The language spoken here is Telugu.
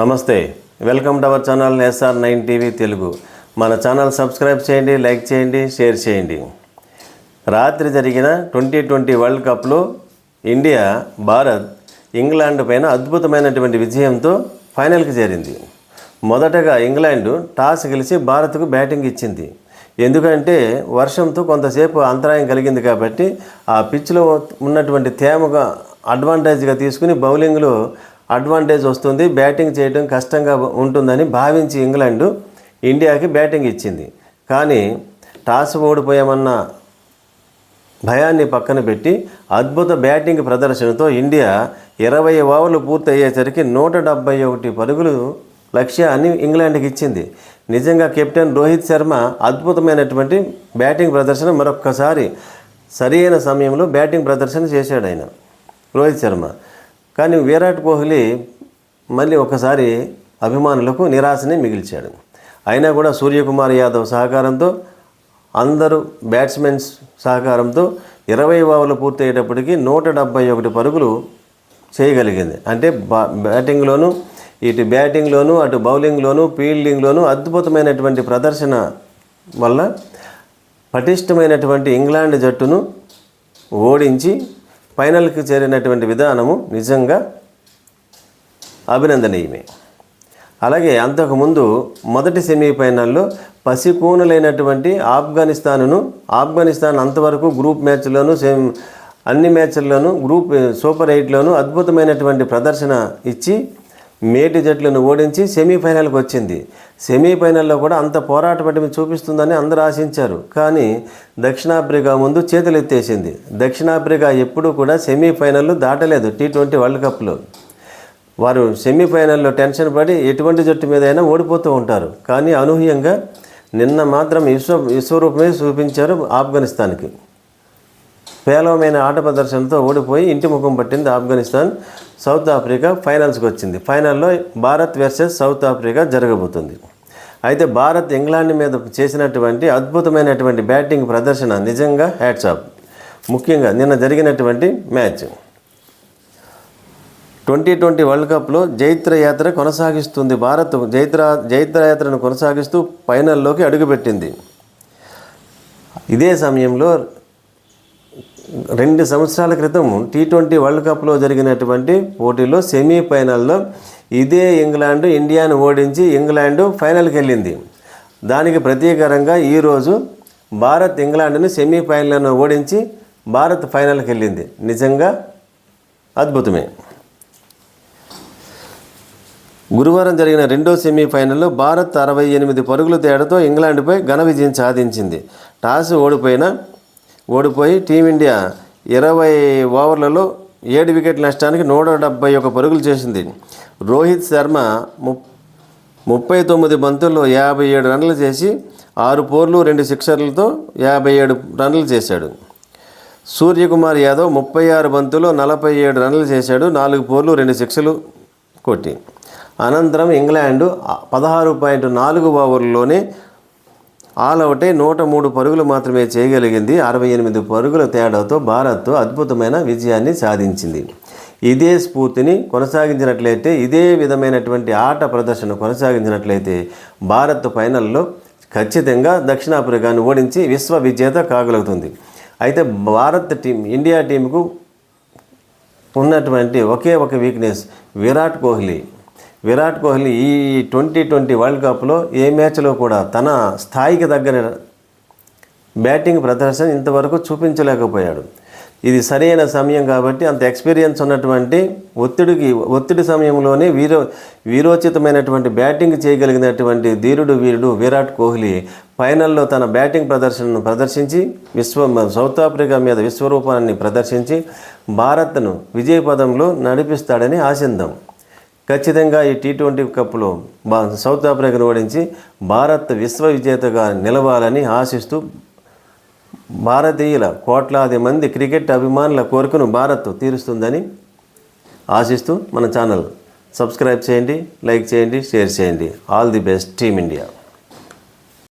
నమస్తే. Welcome to our channel S R nine TV Telugu. మన ఛానల్ సబ్స్క్రైబ్ చేయండి లైక్ చేయండి షేర్ చేయండి. రాత్రి జరిగిన ట్వంటీ ట్వంటీ వరల్డ్ కప్లో ఇండియా భారత్ ఇంగ్లాండ్ పైన అద్భుతమైనటువంటి విజయంతో ఫైనల్కి చేరింది. మొదటగా ఇంగ్లాండ్ టాస్ గెలిచి భారత్కు బ్యాటింగ్ ఇచ్చింది. ఎందుకంటే వర్షంతో కొంతసేపు అంతరాయం కలిగింది కాబట్టి ఆ పిచ్లో ఉన్నటువంటి తేమగా అడ్వాంటేజ్గా తీసుకుని బౌలింగ్లో అడ్వాంటేజ్ వస్తుంది. బ్యాటింగ్ చేయడం కష్టంగా ఉంటుందని భావించి ఇంగ్లాండ్ ఇండియాకి బ్యాటింగ్ ఇచ్చింది. కానీ టాస్ ఓడిపోయామన్న భయాన్ని పక్కన పెట్టి అద్భుత బ్యాటింగ్ ప్రదర్శనతో ఇండియా ఇరవై ఓవర్లు పూర్తయ్యేసరికి నూట డెబ్బై ఒకటి పరుగులు లక్ష్యాన్ని ఇంగ్లాండ్కి ఇచ్చింది. నిజంగా కెప్టెన్ రోహిత్ శర్మ అద్భుతమైనటువంటి బ్యాటింగ్ ప్రదర్శన మరొక్కసారి సరైన సమయంలో బ్యాటింగ్ ప్రదర్శన చేశాడు ఆయన. రోహిత్ శర్మ కానీ విరాట్ కోహ్లీ మళ్ళీ ఒకసారి అభిమానులకు నిరాశని మిగిల్చాడు. అయినా కూడా సూర్యకుమార్ యాదవ్ సహకారంతో అందరూ బ్యాట్స్మెన్స్ సహకారంతో ఇరవై ఓవర్లు పూర్తయ్యేటప్పటికి నూట డెబ్బై ఒకటి పరుగులు చేయగలిగింది. అంటే బా బ్యాటింగ్లోను ఇటు బ్యాటింగ్లోను అటు బౌలింగ్లోను ఫీల్డింగ్లోను అద్భుతమైనటువంటి ప్రదర్శన వల్ల పటిష్టమైనటువంటి ఇంగ్లాండ్ జట్టును ఓడించి ఫైనల్కి చేరినటువంటి విధానము నిజంగా అభినందనీయమే. అలాగే అంతకుముందు మొదటి సెమీఫైనల్లో పసికూనులైనటువంటి ఆఫ్ఘనిస్తాన్ను ఆఫ్ఘనిస్తాన్ అంతవరకు గ్రూప్ మ్యాచ్లోనూ సేమ్ అన్ని మ్యాచ్ల్లోనూ గ్రూప్ సూపర్ ఎయిట్లోనూ అద్భుతమైనటువంటి ప్రదర్శన ఇచ్చి మేటి జట్లను ఓడించి సెమీఫైనల్కి వచ్చింది. సెమీఫైనల్లో కూడా అంత పోరాట పటిమ చూపిస్తుందని అందరూ ఆశించారు. కానీ దక్షిణాఫ్రికా ముందు చేతులు ఎత్తేసింది దక్షిణాఫ్రికా ఎప్పుడూ కూడా సెమీఫైనల్ దాటలేదు టీ ట్వంటీ వరల్డ్ కప్లో. వారు సెమీఫైనల్లో టెన్షన్ పడి ఎటువంటి జట్టు మీద అయినా ఓడిపోతూ ఉంటారు. కానీ అనూహ్యంగా నిన్న మాత్రం విశ్వ విశ్వరూపమే చూపించారు ఆఫ్ఘనిస్తాన్కి. పేలవమైన ఆట ప్రదర్శనతో ఓడిపోయి ఇంటి ముఖం పట్టింది ఆఫ్ఘనిస్తాన్ సౌత్ ఆఫ్రికా ఫైనల్స్కి వచ్చింది. ఫైనల్లో భారత్ వర్సెస్ సౌత్ ఆఫ్రికా జరగబోతుంది. అయితే భారత్ ఇంగ్లాండ్ మీద చేసినటువంటి అద్భుతమైనటువంటి బ్యాటింగ్ ప్రదర్శన నిజంగా హ్యాట్సాప్ ముఖ్యంగా నిన్న జరిగినటువంటి మ్యాచ్. ట్వంటీ ట్వంటీ వరల్డ్ కప్లో జైత్ర యాత్ర కొనసాగిస్తుంది. భారత్ జైత్ర జైత్ర యాత్రను కొనసాగిస్తూ ఫైనల్లోకి అడుగుపెట్టింది. ఇదే సమయంలో రెండు సంవత్సరాల క్రితం టీ ట్వంటీ వరల్డ్ కప్లో జరిగినటువంటి పోటీలో సెమీఫైనల్లో ఇదే ఇంగ్లాండ్ ఇండియాను ఓడించి ఇంగ్లాండ్ ఫైనల్కి వెళ్ళింది. దానికి ప్రతీకారంగా ఈరోజు భారత్ ఇంగ్లాండ్ను సెమీఫైనల్ను ఓడించి భారత్ ఫైనల్కి వెళ్ళింది. నిజంగా అద్భుతమే. గురువారం జరిగిన రెండో సెమీఫైనల్లో భారత్ అరవై ఎనిమిది పరుగుల తేడాతో ఇంగ్లాండ్పై ఘన విజయం సాధించింది. టాస్ ఓడిపోయిన ఓడిపోయి టీమిండియా ఇరవై ఓవర్లలో ఏడు వికెట్ల నష్టానికి నూట డెబ్బై ఒక పరుగులు చేసింది. రోహిత్ శర్మ ము ముప్పై తొమ్మిది బంతుల్లో యాభై ఏడు రన్లు చేసి ఆరు పోర్లు రెండు సిక్సర్లతో యాభై ఏడు రన్లు చేశాడు. సూర్యకుమార్ యాదవ్ ముప్పై ఆరు బంతుల్లో నలభై ఏడు రన్లు చేశాడు నాలుగు పోర్లు రెండు సిక్స్లు కొట్టి. అనంతరం ఇంగ్లాండ్ పదహారు పాయింట్ నాలుగు ఓవర్లలోనే ఆల్ అవుటే నూట మూడు పరుగులు మాత్రమే చేయగలిగింది. అరవై ఎనిమిది పరుగుల తేడాతో భారత్ అద్భుతమైన విజయాన్ని సాధించింది. ఇదే స్ఫూర్తిని కొనసాగించినట్లయితే ఇదే విధమైనటువంటి ఆట ప్రదర్శన కొనసాగించినట్లయితే భారత్ ఫైనల్లో ఖచ్చితంగా దక్షిణాఫ్రికాను ఓడించి విశ్వ విజేత కాగలుగుతుంది. అయితే భారత్ టీం ఇండియా టీంకు ఉన్నటువంటి ఒకే ఒక వీక్నెస్ విరాట్ కోహ్లీ. విరాట్ కోహ్లీ ఈ ట్వంటీ ట్వంటీ వరల్డ్ కప్లో ఏ మ్యాచ్లో కూడా తన స్థాయికి దగ్గర బ్యాటింగ్ ప్రదర్శన ఇంతవరకు చూపించలేకపోయాడు. ఇది సరైన సమయం కాబట్టి అంత ఎక్స్పీరియన్స్ ఉన్నటువంటి ఒత్తిడికి ఒత్తిడి సమయంలోనే వీరో వీరోచితమైనటువంటి బ్యాటింగ్ చేయగలిగినటువంటి ధీరుడు వీరుడు విరాట్ కోహ్లీ ఫైనల్లో తన బ్యాటింగ్ ప్రదర్శనను ప్రదర్శించి విశ్వ సౌత్ ఆఫ్రికా మీద విశ్వరూపాన్ని ప్రదర్శించి భారత్ను విజయపదంలో నడిపిస్తాడని ఆశిద్దాం. ఖచ్చితంగా ఈ టీ ట్వంటీ కప్లో బా సౌత్ ఆఫ్రికాను ఓడించి భారత్ విశ్వ విజేతగా నిలవాలని ఆశిస్తూ భారతీయుల కోట్లాది మంది క్రికెట్ అభిమానుల కోరికను భారత్ తీరుస్తుందని ఆశిస్తూ మన ఛానల్ సబ్స్క్రైబ్ చేయండి లైక్ చేయండి షేర్ చేయండి. All the best team India.